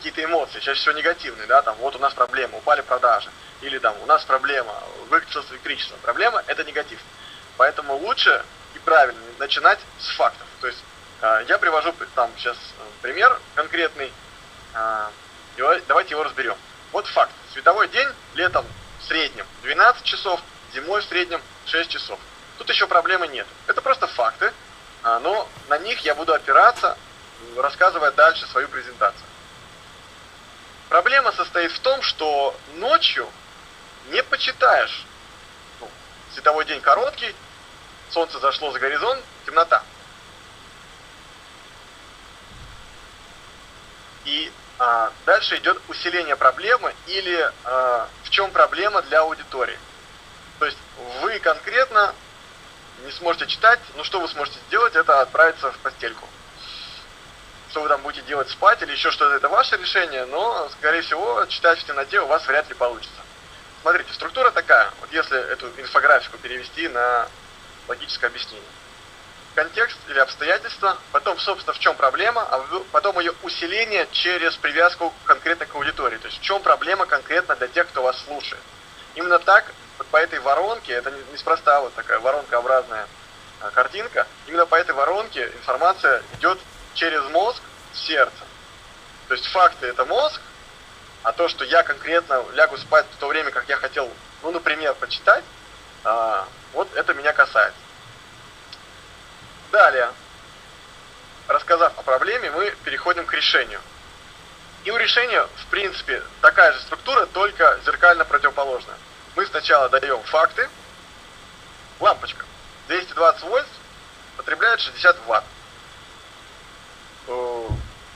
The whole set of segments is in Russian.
какие-то эмоции, чаще всего негативные, да, там, вот у нас проблема, упали продажи, или там, у нас проблема, выключилось электричество. Проблема – это негатив. Поэтому лучше и правильно начинать с фактов. То есть э, я привожу там сейчас э, пример конкретный, э, давайте его разберем. Вот факт. Световой день летом в среднем 12 часов, зимой в среднем 6 часов. Тут еще проблемы нет. Это просто факты, но на них я буду опираться, рассказывая дальше свою презентацию. Проблема состоит в том, что ночью не почитаешь. Ну, световой день короткий, солнце зашло за горизонт, темнота. И а, дальше идет усиление проблемы или а, в чем проблема для аудитории. То есть вы конкретно не сможете читать, ну что вы сможете сделать, это отправиться в постельку что вы там будете делать, спать или еще что-то, это ваше решение, но, скорее всего, читать в темноте у вас вряд ли получится. Смотрите, структура такая, вот если эту инфографику перевести на логическое объяснение. Контекст или обстоятельства, потом, собственно, в чем проблема, а потом ее усиление через привязку конкретно к аудитории. То есть в чем проблема конкретно для тех, кто вас слушает. Именно так, вот по этой воронке, это неспроста вот такая воронкообразная а, картинка, именно по этой воронке информация идет через мозг в сердце. То есть факты это мозг, а то, что я конкретно лягу спать в то время, как я хотел, ну, например, почитать, а, вот это меня касается. Далее, рассказав о проблеме, мы переходим к решению. И у решения, в принципе, такая же структура, только зеркально противоположная. Мы сначала даем факты. Лампочка 220 вольт потребляет 60 ватт.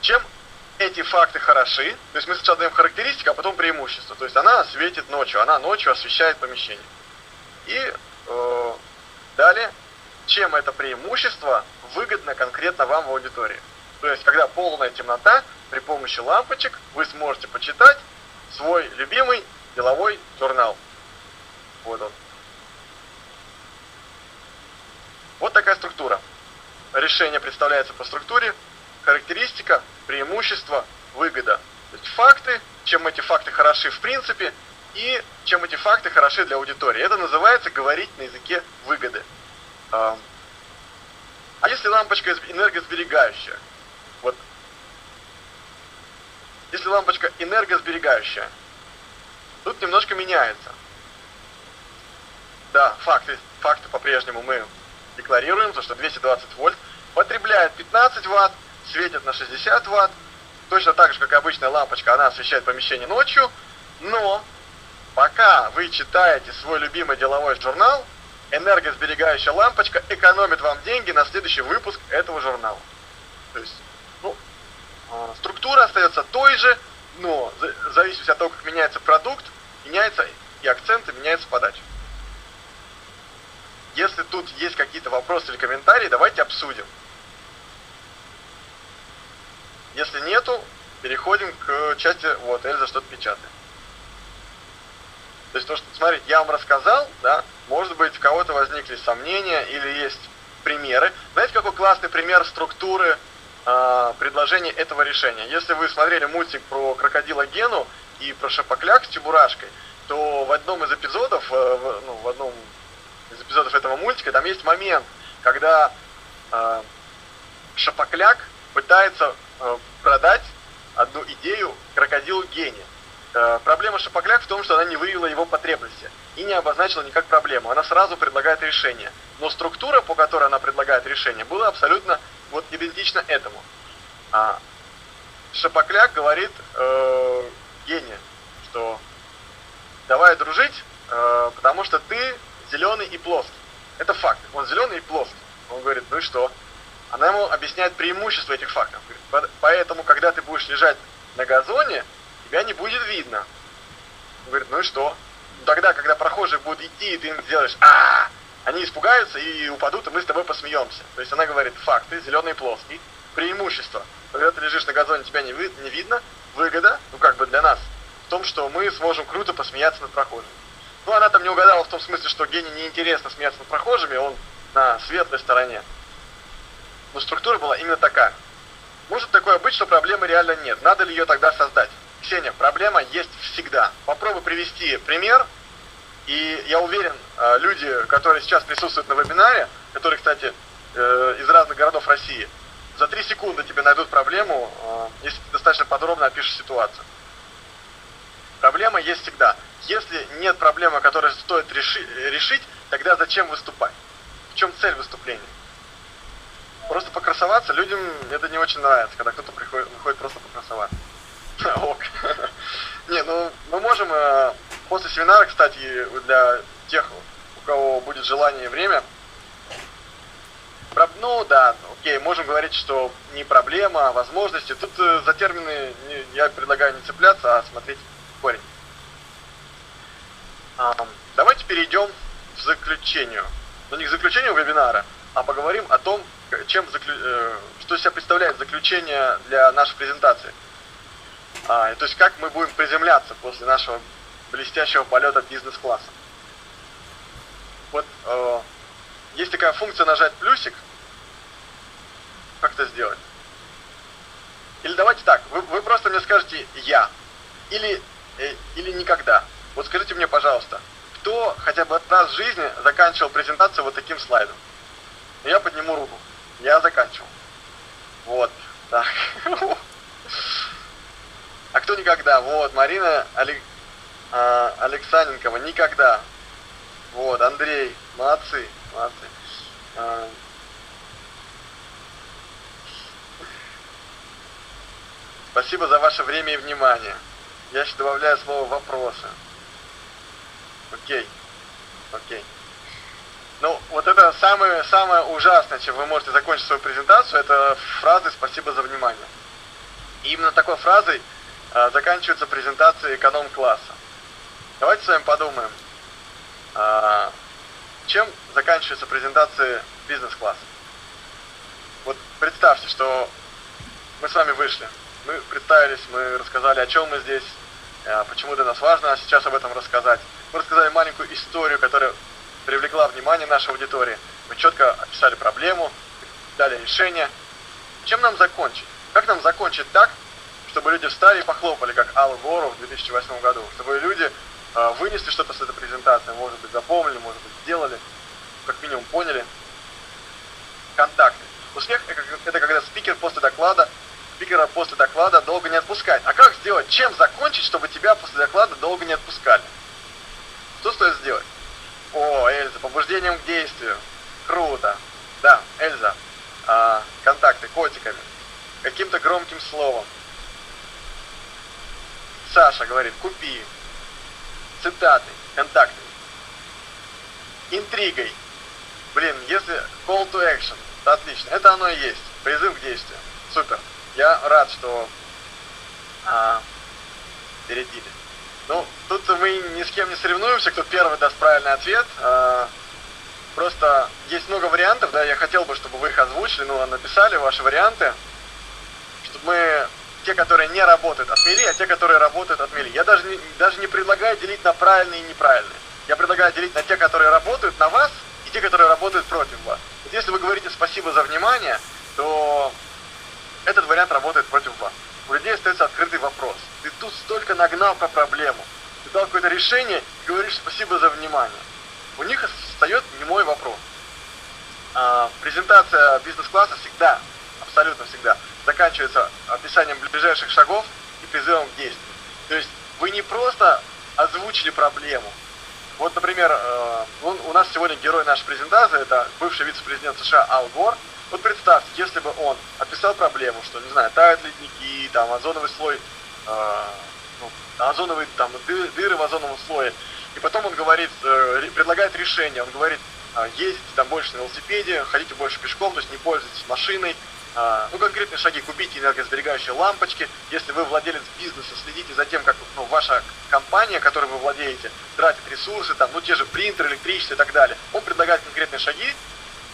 Чем эти факты хороши, то есть мы сначала даем характеристики, а потом преимущества. То есть она светит ночью, она ночью освещает помещение. И э, далее, чем это преимущество выгодно конкретно вам в аудитории. То есть, когда полная темнота, при помощи лампочек вы сможете почитать свой любимый деловой журнал. Вот он. Вот такая структура. Решение представляется по структуре, характеристика, преимущество, выгода. То есть факты, чем эти факты хороши в принципе, и чем эти факты хороши для аудитории. Это называется говорить на языке выгоды. А если лампочка энергосберегающая? Вот. Если лампочка энергосберегающая, тут немножко меняется. Да, факты, факты по-прежнему мы декларируем, то что 220 вольт потребляет 15 ватт, светит на 60 ватт, точно так же, как обычная лампочка, она освещает помещение ночью, но пока вы читаете свой любимый деловой журнал, энергосберегающая лампочка экономит вам деньги на следующий выпуск этого журнала. То есть, ну, а, структура остается той же, но в зависимости от того, как меняется продукт, меняется и акценты, меняется подача. Если тут есть какие-то вопросы или комментарии, давайте обсудим. Если нету, переходим к части, вот, Эльза что-то печатает. То есть, то, что, смотрите, я вам рассказал, да, может быть, у кого-то возникли сомнения или есть примеры. Знаете, какой классный пример структуры э, предложения этого решения? Если вы смотрели мультик про крокодила Гену и про шапокляк с чебурашкой, то в одном из эпизодов, э, в, ну, в одном из эпизодов этого мультика, там есть момент, когда э, шапокляк пытается Э, продать одну идею крокодилу гения. Э, проблема Шапокляк в том, что она не выявила его потребности и не обозначила никак проблему. Она сразу предлагает решение. Но структура, по которой она предлагает решение, была абсолютно вот идентична этому. А Шапокляк говорит э, гению, что давай дружить, э, потому что ты зеленый и плоский. Это факт. Он зеленый и плоский. Он говорит, ну и что? Она ему объясняет преимущество этих фактов. Поэтому, когда ты будешь лежать на газоне, тебя не будет видно. Говорит, ну и что? Тогда, когда прохожие будут идти, и ты им сделаешь а, они испугаются и упадут, и мы с тобой посмеемся. То есть она говорит, факты, зеленый плоский, преимущество. Когда ты лежишь на газоне, тебя не, ви не видно, выгода, ну как бы для нас, в том, что мы сможем круто посмеяться над прохожими. Ну, она там не угадала в том смысле, что гений неинтересно смеяться над прохожими, он на светлой стороне. Но структура была именно такая. Может такое быть, что проблемы реально нет. Надо ли ее тогда создать? Ксения, проблема есть всегда. Попробуй привести пример, и я уверен, э, люди, которые сейчас присутствуют на вебинаре, которые, кстати, э, из разных городов России, за три секунды тебе найдут проблему, э, если ты достаточно подробно опишешь ситуацию. Проблема есть всегда. Если нет проблемы, которую стоит реши, решить, тогда зачем выступать? В чем цель выступления? Просто покрасоваться, людям это не очень нравится, когда кто-то приходит, выходит просто покрасоваться. Ок. Не, ну мы можем э, после семинара, кстати, для тех, у кого будет желание и время, ну да, окей, можем говорить, что не проблема, а возможности. Тут э, за термины я предлагаю не цепляться, а смотреть корень. Давайте перейдем к заключению. Ну не к заключению вебинара, а поговорим о том, чем заклю... Э, что себя представляет заключение для нашей презентации. А, то есть как мы будем приземляться после нашего блестящего полета бизнес-класса. Вот э, есть такая функция нажать плюсик. Как это сделать? Или давайте так, вы, вы просто мне скажете «я» или, э, или «никогда». Вот скажите мне, пожалуйста, кто хотя бы раз в жизни заканчивал презентацию вот таким слайдом? Я подниму руку. Я заканчивал. Вот. Так. А кто никогда? Вот, Марина Олег... а, Алексаненкова, никогда. Вот, Андрей, молодцы, молодцы. А... Спасибо за ваше время и внимание. Я еще добавляю слово «вопросы». Окей, окей. Ну, вот это самое, самое ужасное, чем вы можете закончить свою презентацию, это фразы «спасибо за внимание». И именно такой фразой э, заканчивается презентация эконом-класса. Давайте с вами подумаем, э, чем заканчивается презентация бизнес-класса. Вот представьте, что мы с вами вышли, мы представились, мы рассказали, о чем мы здесь, э, почему для нас важно сейчас об этом рассказать. Мы рассказали маленькую историю, которая привлекла внимание нашей аудитории. Мы четко описали проблему, дали решение. Чем нам закончить? Как нам закончить так, чтобы люди встали и похлопали, как Аллу Гору в 2008 году? Чтобы люди э, вынесли что-то с этой презентации, может быть, запомнили, может быть, сделали, как минимум поняли. Контакты. Успех – это когда спикер после доклада спикера после доклада долго не отпускать. А как сделать? Чем закончить, чтобы тебя после доклада долго не отпускали? Что стоит сделать? О, Эльза, побуждением к действию. Круто. Да, Эльза. А, контакты котиками. Каким-то громким словом. Саша говорит, купи. Цитаты, контакты. Интригой. Блин, если call to action, то отлично. Это оно и есть. Призыв к действию. Супер. Я рад, что а, перейдили. Ну, тут мы ни с кем не соревнуемся, кто первый даст правильный ответ. А, просто есть много вариантов, да, я хотел бы, чтобы вы их озвучили, ну, написали ваши варианты, чтобы мы те, которые не работают, отмели, а те, которые работают, отмели. Я даже не, даже не предлагаю делить на правильные и неправильные. Я предлагаю делить на те, которые работают на вас, и те, которые работают против вас. Вот если вы говорите спасибо за внимание, то этот вариант работает против вас у людей остается открытый вопрос. Тут столько нагнал по проблему, ты дал какое-то решение и говоришь спасибо за внимание. У них встает немой вопрос. А, презентация бизнес-класса всегда, абсолютно всегда, заканчивается описанием ближайших шагов и призывом к действию. То есть вы не просто озвучили проблему. Вот, например, э, он, у нас сегодня герой нашей презентации, это бывший вице-президент США Ал Гор, вот представьте, если бы он описал проблему, что, не знаю, тают ледники, там, озоновый слой, ну, озоновые, там, дыры, в озоновом слое, и потом он говорит, э, предлагает решение, он говорит, э, ездите там больше на велосипеде, ходите больше пешком, то есть не пользуйтесь машиной, э, ну, конкретные шаги, купите энергосберегающие лампочки, если вы владелец бизнеса, следите за тем, как ну, ваша компания, которой вы владеете, тратит ресурсы, там, ну, те же принтеры, электричество и так далее. Он предлагает конкретные шаги,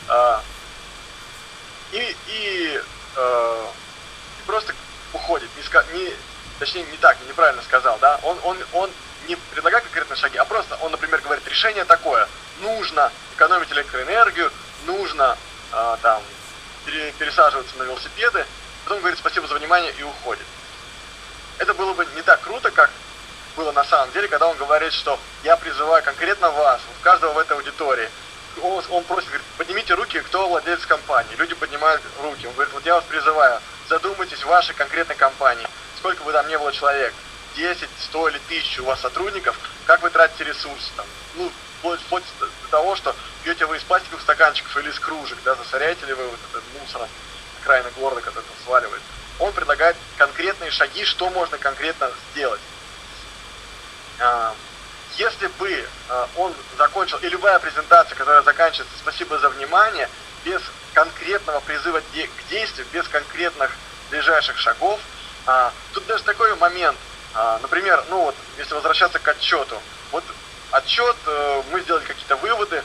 э, и, и, э, и просто уходит. Не, точнее, не так, неправильно сказал, да, он, он, он не предлагает конкретные шаги, а просто он, например, говорит, решение такое, нужно экономить электроэнергию, нужно э, там пересаживаться на велосипеды, потом говорит спасибо за внимание и уходит. Это было бы не так круто, как было на самом деле, когда он говорит, что я призываю конкретно вас, в каждого в этой аудитории. Он, он просит, говорит, поднимите руки, кто владелец компании. Люди поднимают руки. Он говорит, вот я вас призываю, задумайтесь в вашей конкретной компании. Сколько бы там ни было человек, 10, 100 или 1000 у вас сотрудников, как вы тратите ресурсы там. Ну, вплоть, вплоть до того, что пьете вы из пластиковых стаканчиков или из кружек, да, засоряете ли вы вот этот мусор окраины города, когда там сваливает. Он предлагает конкретные шаги, что можно конкретно сделать. А, если бы а, он закончил, и любая презентация, которая заканчивается «спасибо за внимание», без конкретного призыва к действию, без конкретных ближайших шагов, а, тут даже такой момент, например, ну вот, если возвращаться к отчету, вот отчет, э, мы сделали какие-то выводы,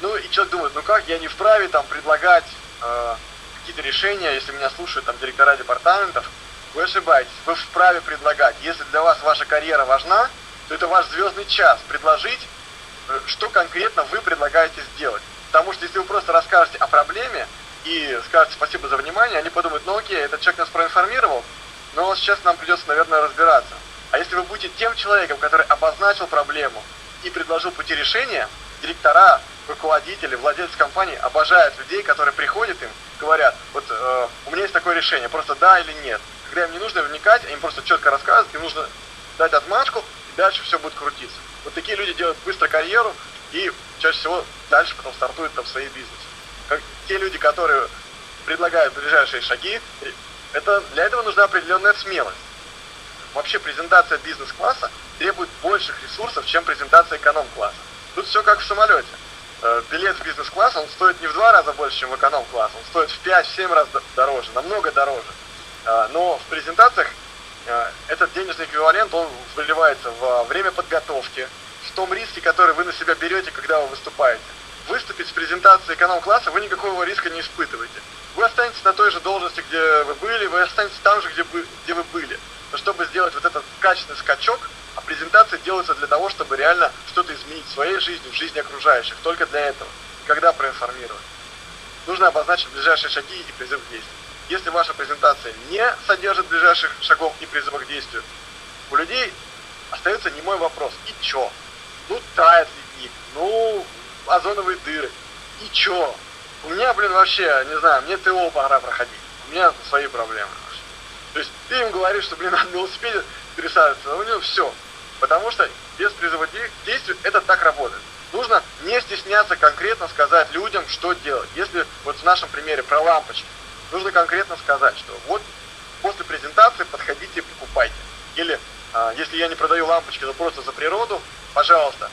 ну и человек думает, ну как, я не вправе там предлагать какие-то решения, если меня слушают там директора департаментов, вы ошибаетесь, вы вправе предлагать. Если для вас ваша карьера важна, то это ваш звездный час предложить, э, что конкретно вы предлагаете сделать. Потому что если вы просто расскажете о проблеме и скажете спасибо за внимание, они подумают, ну окей, этот человек нас проинформировал, но сейчас нам придется, наверное, разбираться. А если вы будете тем человеком, который обозначил проблему и предложил пути решения, директора, руководители, владельцы компании обожают людей, которые приходят им, говорят, вот э, у меня есть такое решение, просто да или нет. Когда им не нужно вникать, им просто четко рассказывают, им нужно дать отмашку, и дальше все будет крутиться. Вот такие люди делают быстро карьеру и чаще всего дальше потом стартуют там свои бизнесы. Как те люди, которые предлагают ближайшие шаги, это, для этого нужна определенная смелость. Вообще презентация бизнес-класса требует больших ресурсов, чем презентация эконом-класса. Тут все как в самолете. Э, билет в бизнес-класс, он стоит не в два раза больше, чем в эконом-класс, он стоит в 5-7 раз дороже, намного дороже. Э, но в презентациях э, этот денежный эквивалент, он выливается в время подготовки, в том риске, который вы на себя берете, когда вы выступаете. Выступить с презентацией эконом-класса вы никакого риска не испытываете. Вы останетесь на той же должности, где вы были, вы останетесь там же, где, где вы были. Но чтобы сделать вот этот качественный скачок, а презентация делается для того, чтобы реально что-то изменить в своей жизни, в жизни окружающих. Только для этого. Когда проинформировать. Нужно обозначить ближайшие шаги и призыв к действию. Если ваша презентация не содержит ближайших шагов и призыва к действию, у людей остается немой вопрос. И чё? Ну, тает ледник, ну, озоновые дыры. И чё? У меня, блин, вообще, не знаю, мне ТО пора проходить. У меня свои проблемы. То есть ты им говоришь, что, блин, на велосипеде пересаживаться, а у него все. Потому что без призыва к это так работает. Нужно не стесняться конкретно сказать людям, что делать. Если вот в нашем примере про лампочки, нужно конкретно сказать, что вот после презентации подходите и покупайте. Или а, если я не продаю лампочки, но просто за природу, пожалуйста,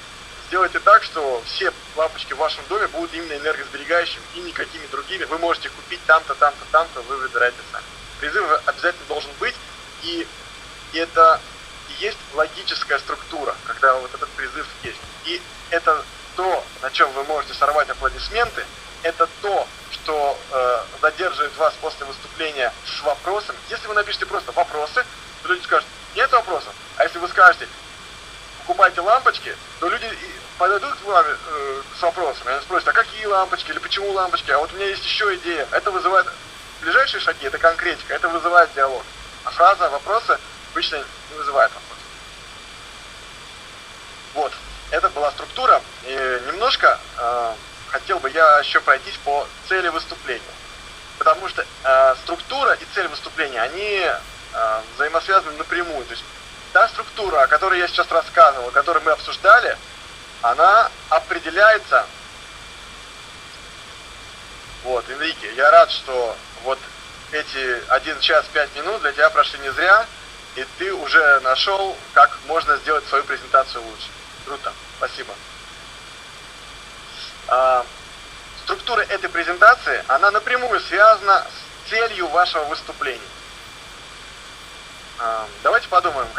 сделайте так, что все лампочки в вашем доме будут именно энергосберегающими и никакими другими. Вы можете купить там-то, там-то, там-то, вы выбираете сами. Призыв обязательно должен быть, и это есть логическая структура, когда вот этот призыв есть. И это то, на чем вы можете сорвать аплодисменты, это то, что э, задерживает вас после выступления с вопросом. Если вы напишете просто вопросы, то люди скажут, нет вопросов. А если вы скажете, покупайте лампочки, то люди подойдут к вам э, с вопросом, и они спросят, а какие лампочки, или почему лампочки, а вот у меня есть еще идея. Это вызывает ближайшие шаги, это конкретика, это вызывает диалог. А фраза, вопросы обычно не вызывает вопрос. Вот, это была структура. И немножко э, хотел бы я еще пройтись по цели выступления. Потому что э, структура и цель выступления, они э, взаимосвязаны напрямую. То есть та структура, о которой я сейчас рассказывал, которую мы обсуждали, она определяется... Вот, Энрике, я рад, что вот эти 1 час 5 минут для тебя прошли не зря, и ты уже нашел, как можно сделать свою презентацию лучше. Круто, спасибо. А, структура этой презентации, она напрямую связана с целью вашего выступления. А, давайте подумаем,